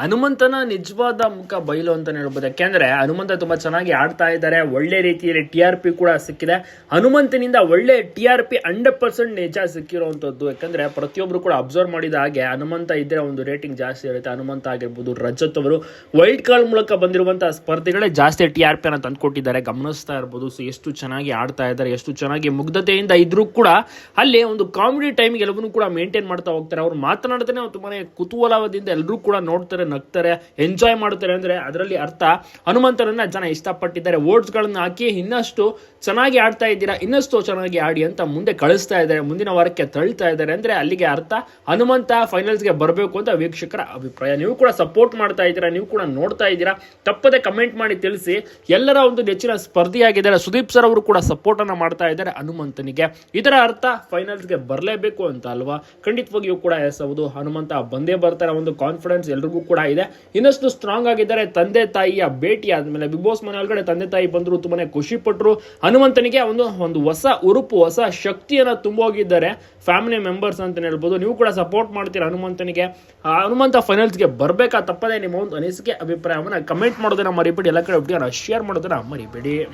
ಹನುಮಂತನ ನಿಜವಾದ ಮುಖ ಬಯಲು ಅಂತ ಹೇಳ್ಬೋದು. ಯಾಕೆಂದ್ರೆ ಹನುಮಂತ ತುಂಬಾ ಚೆನ್ನಾಗಿ ಆಡ್ತಾ ಇದ್ದಾರೆ. ಒಳ್ಳೆ ರೀತಿಯಲ್ಲಿ ಟಿ ಆರ್ ಪಿ ಕೂಡ ಸಿಕ್ಕಿದೆ. ಹನುಮಂತನಿಂದ ಒಳ್ಳೆ T R P hundred percent ನಿಜ ಸಿಕ್ಕಿರುವಂತದ್ದು ಯಾಕಂದ್ರೆ ಪ್ರತಿಯೊಬ್ಬರು ಕೂಡ ಅಬ್ಸರ್ವ್ ಮಾಡಿದ ಹಾಗೆ ಹನುಮಂತ ಇದ್ರೆ ಒಂದು ರೇಟಿಂಗ್ ಜಾಸ್ತಿ ಇರುತ್ತೆ. ಹನುಮಂತ ಆಗಿರ್ಬೋದು, ರಜತ್ ಅವರು ವೈಲ್ಡ್ ಕಾರ್ಡ್ ಮೂಲಕ ಬಂದಿರುವಂತಹ ಸ್ಪರ್ಧಿಗಳೇ ಜಾಸ್ತಿ ಟಿ ಆರ್ ಪಿ ಅನ್ನ ತಂದ್ಕೊಟ್ಟಿದ್ದಾರೆ. ಗಮನಿಸ್ತಾ ಇರ್ಬೋದು. ಸೊ ಎಷ್ಟು ಚೆನ್ನಾಗಿ ಆಡ್ತಾ ಇದ್ದಾರೆ, ಎಷ್ಟು ಚೆನ್ನಾಗಿ ಮುಗ್ಧತೆಯಿಂದ ಇದ್ರೂ ಕೂಡ ಅಲ್ಲಿ ಒಂದು ಕಾಮಿಡಿ ಟೈಮ್ಗೆ ಎಲ್ಲವನ್ನೂ ಕೂಡ ಮೇಂಟೈನ್ ಮಾಡ್ತಾ ಹೋಗ್ತಾರೆ. ಅವ್ರು ಮಾತನಾಡ್ತಾನೆ ತುಂಬಾನೇ ಕುತೂಹಲದಿಂದ ಎಲ್ಲರೂ ಕೂಡ ನೋಡ್ತಾರೆ. ನಗ್ತಾರೆ ಎಂಜಾಯ್ ಮಾಡ್ತಾರೆ ಅಂದ್ರೆ ಅದರಲ್ಲಿ ಅರ್ಥ ಹನುಮಂತರನ್ನು ಜನ ಇಷ್ಟಪಟ್ಟಿದ್ದಾರೆ. ವೋಟ್ಸ್ ಗಳನ್ನ ಹಾಕಿ ಇನ್ನಷ್ಟು ಚೆನ್ನಾಗಿ ಆಡ್ತಾ ಇದ್ದೀರಾ, ಇನ್ನಷ್ಟು ಚೆನ್ನಾಗಿ ಆಡಿ ಅಂತ ಮುಂದೆ ಕಳಿಸ್ತಾ ಇದ್ದಾರೆ, ಮುಂದಿನ ವಾರಕ್ಕೆ ತಳ್ತಾ ಇದ್ದಾರೆ ಅಂದ್ರೆ ಅಲ್ಲಿಗೆ ಅರ್ಥ, ಹನುಮಂತ ಫೈನಲ್ಸ್ಗೆ ಬರಬೇಕು ಅಂತ ವೀಕ್ಷಕರ ಅಭಿಪ್ರಾಯ. ನೀವು ಕೂಡ ಸಪೋರ್ಟ್ ಮಾಡ್ತಾ ಇದ್ದೀರಾ, ನೀವು ಕೂಡ ನೋಡ್ತಾ ಇದ್ದೀರಾ, ತಪ್ಪದೆ ಕಮೆಂಟ್ ಮಾಡಿ ತಿಳಿಸಿ. ಎಲ್ಲರ ಒಂದು ನೆಚ್ಚಿನ ಸ್ಪರ್ಧಿಯಾಗಿದ್ದಾರೆ. ಸುದೀಪ್ ಸರ್ ಅವರು ಕೂಡ ಸಪೋರ್ಟ್ ಅನ್ನ ಮಾಡ್ತಾ ಇದ್ದಾರೆ ಹನುಮಂತನಿಗೆ. ಇದರ ಅರ್ಥ ಫೈನಲ್ಸ್ಗೆ ಬರಲೇಬೇಕು ಅಂತ ಅಲ್ವಾ? ಖಂಡಿತವಾಗಿಯೂ ಕೂಡ ಎಸ್ ಹನುಮಂತ ಬಂದೇ ಬರ್ತಾರೆ, ಒಂದು ಕಾನ್ಫಿಡೆನ್ಸ್ ಎಲ್ರಿಗೂ ಕೂಡ ಇದೆ. ಇನ್ನಷ್ಟು ಸ್ಟ್ರಾಂಗ್ ಆಗಿದ್ದಾರೆ ತಂದೆ ತಾಯಿಯ ಭೇಟಿ ಆದ್ಮೇಲೆ. ಬಿಗ್ ಬಾಸ್ ಮನೆ ಒಳಗಡೆ ತಂದೆ ತಾಯಿ ಬಂದರು, ತುಂಬಾನೇ ಖುಷಿ ಪಟ್ಟರು ಹನುಮಂತನಿಗೆ ಒಂದು ಒಂದು ಹೊಸ ಉರುಪು, ಹೊಸ ಶಕ್ತಿಯನ್ನ ತುಂಬೋಗಿದ್ದಾರೆ ಫ್ಯಾಮಿಲಿ ಮೆಂಬರ್ಸ್ ಅಂತ ಹೇಳ್ಬೋದು. ನೀವು ಕೂಡ ಸಪೋರ್ಟ್ ಮಾಡ್ತೀರ ಹನುಮಂತನಿಗೆ? ಹನುಮಂತ ಫೈನಲ್ಸ್ಗೆ ಬರ್ಬೇಕಾ? ತಪ್ಪದೇ ನಿಮ್ಮ ಒಂದು ಅನಿಸಿಕೆ, ಅಭಿಪ್ರಾಯವನ್ನ ಕಮೆಂಟ್ ಮಾಡೋದನ್ನ ಮರಿಬೇಡಿ. ಎಲ್ಲ ಕಡೆ ಶೇರ್ ಮಾಡೋದನ್ನ ಮರಿಬೇಡಿ.